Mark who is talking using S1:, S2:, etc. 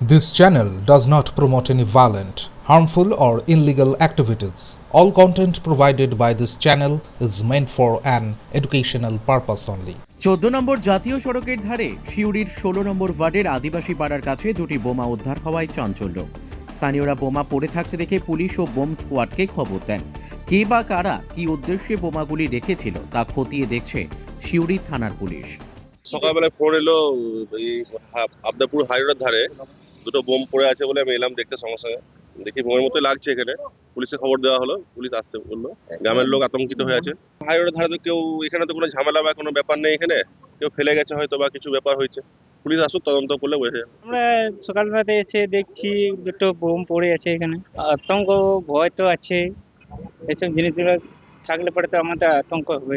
S1: This channel does not promote any violent, harmful, or illegal activities. All content provided by this channel is meant for an educational purpose only.
S2: চোদ্দ নম্বর জাতীয় সড়কের ধারে সিউড়ির ষোলো নম্বর ওয়ার্ডের আদিবাসী পাড়ার কাছে দুটি বোমা উদ্ধার হওয়ায় চাঞ্চল্য স্থানীয়রা বোমা পড়ে থাকতে দেখে পুলিশ ও বোম স্কোয়াডকে খবর দেন কে বা কারা কি উদ্দেশ্যে বোমাগুলি রেখেছিল তা খতিয়ে দেখছে সিউড়ি থানার পুলিশ
S3: সকালবেলায় ফোন এলো এই আবদাপুর হাইরোডের ধারে দুটো বোম পড়ে আছে বলে আমি এলাম দেখতে সঙ্গে সঙ্গে। দেখি বোমের মতোই লাগছে এখানে। পুলিশে খবর দেওয়া হলো, পুলিশ আসছে বলল। গ্রামের লোক আতঙ্কিত হয়ে আছে। হাইরোডের ধারে তো কেউ, এখানে তো কোনো ঝামেলা বা কোনো ব্যাপার নেই এখানে। কেউ ফেলে গেছে হয়তো বা কিছু ব্যাপার হয়েছে। পুলিশ আসুক, তদন্ত করলে বোঝা যাবে।
S4: আমরা সকালবেলাতে এসে দেখছি দুটো বোম পড়ে আছে এখানে। আতঙ্ক ভয় তো আছে। এসব জিনিসগুলো থাকলে পরে তো আমাদের আতঙ্ক হবে